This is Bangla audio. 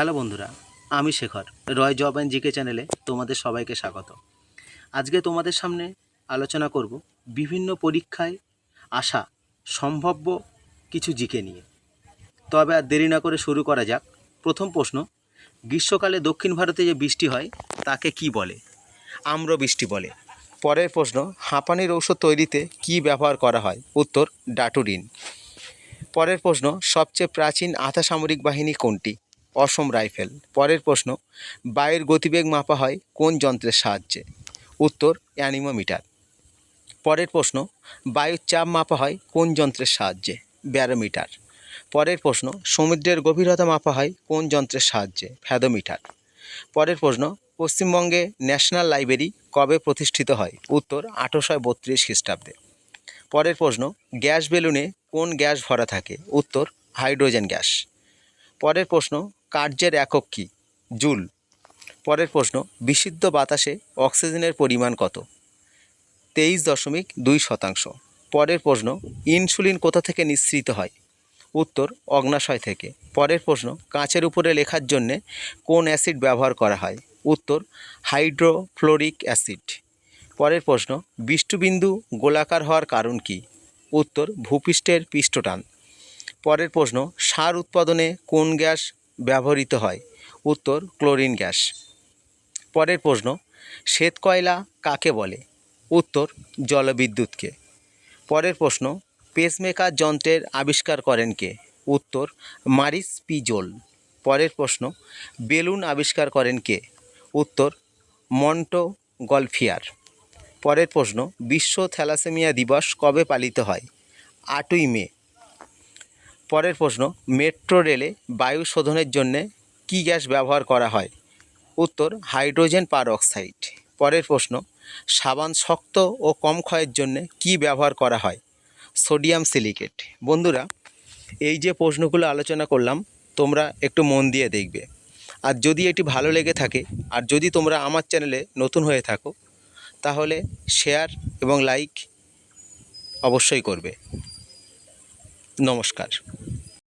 হ্যালো বন্ধুরা, আমি Shekhar, Roy job and GK চ্যানেলে তোমাদের সবাইকে স্বাগত। আজকে তোমাদের সামনে আলোচনা করব বিভিন্ন পরীক্ষায় আসা সম্ভাব্য কিছু জিকে নিয়ে। তবে আর দেরি না করে শুরু করা যাক। প্রথম প্রশ্ন, গ্রীষ্মকালে দক্ষিণ ভারতে যে বৃষ্টি হয়, তাকে কি বলে? আম্র বৃষ্টি বলে। পরের প্রশ্ন, হাঁপানির ঔষধ তৈরিতে কি ব্যবহার করা হয়? উত্তর ডাটুরিন পরের প্রশ্ন, সবচেয়ে প্রাচীন আধা সামরিক বাহিনী কোনটি? অসম রাইফেল। পরের প্রশ্ন, বায়ুর গতিবেগ মাপা হয় কোন যন্ত্রের সাহায্যে? উত্তর, অ্যানিমোমিটার। পরের প্রশ্ন, বায়ুর চাপ মাপা হয় কোন যন্ত্রের সাহায্যে? ব্যারোমিটার। পরের প্রশ্ন, সমুদ্রের গভীরতা মাপা হয় কোন যন্ত্রের সাহায্যে? ফ্যাদোমিটার। পরের প্রশ্ন, পশ্চিমবঙ্গে ন্যাশনাল লাইব্রেরি কবে প্রতিষ্ঠিত হয়? উত্তর, আঠারোশো বত্রিশ খ্রিস্টাব্দে। পরের প্রশ্ন, গ্যাস বেলুনে কোন গ্যাস ভরা থাকে? উত্তর, হাইড্রোজেন গ্যাস। পরের প্রশ্ন কার্যের একক কী? জুল। পরের প্রশ্ন, বিশুদ্ধ বাতাসে অক্সিজেনের পরিমাণ কত? তেইশ দশমিক দুই শতাংশ। পরের প্রশ্ন, ইনসুলিন কোথা থেকে নিঃসৃত হয়? উত্তর, অগ্নাশয় থেকে। পরের প্রশ্ন, কাঁচের উপরে লেখার জন্যে কোন অ্যাসিড ব্যবহার করা হয়? উত্তর, হাইড্রোফ্লোরিক অ্যাসিড। পরের প্রশ্ন বিষ্টুবিন্দু গোলাকার হওয়ার কারণ কি? উত্তর, ভূপৃষ্ঠের পৃষ্ঠটান। পরের প্রশ্ন, সার উৎপাদনে কোন গ্যাস ব্যবহৃত হয়। উত্তর, ক্লোরিন গ্যাস। পরের প্রশ্ন, শ্বেত কয়লা কাকে বলে? উত্তর, জলবিদ্যুৎকে। পরের প্রশ্ন পেসমেকার যন্ত্রের আবিষ্কার করেন কে? উত্তর, মারিস পিজোল পরের প্রশ্ন, বেলুন আবিষ্কার করেন কে? উত্তর মন্টো গলফিয়ার পরের প্রশ্ন, বিশ্ব থ্যালাসেমিয়া দিবস কবে পালিত হয়? আটই মে। পরের প্রশ্ন, মেট্রো রেলে বায়ু শোধনের জন্য কী গ্যাস ব্যবহার করা হয়? উত্তর, হাইড্রোজেন পার অক্সাইড পরের প্রশ্ন, সাবান শক্ত ও কম ক্ষয়ের জন্য কী ব্যবহার করা হয়? Sodium silicate. বন্ধুরা, এই যে প্রশ্নগুলো আলোচনা করলাম, তোমরা একটু মন দিয়ে দেখবে। আর যদি এটি ভালো লেগে থাকে, আর যদি তোমরা আমার চ্যানেলে নতুন হয়ে থাকো, তাহলে শেয়ার এবং লাইক অবশ্যই করবে। নমস্কার।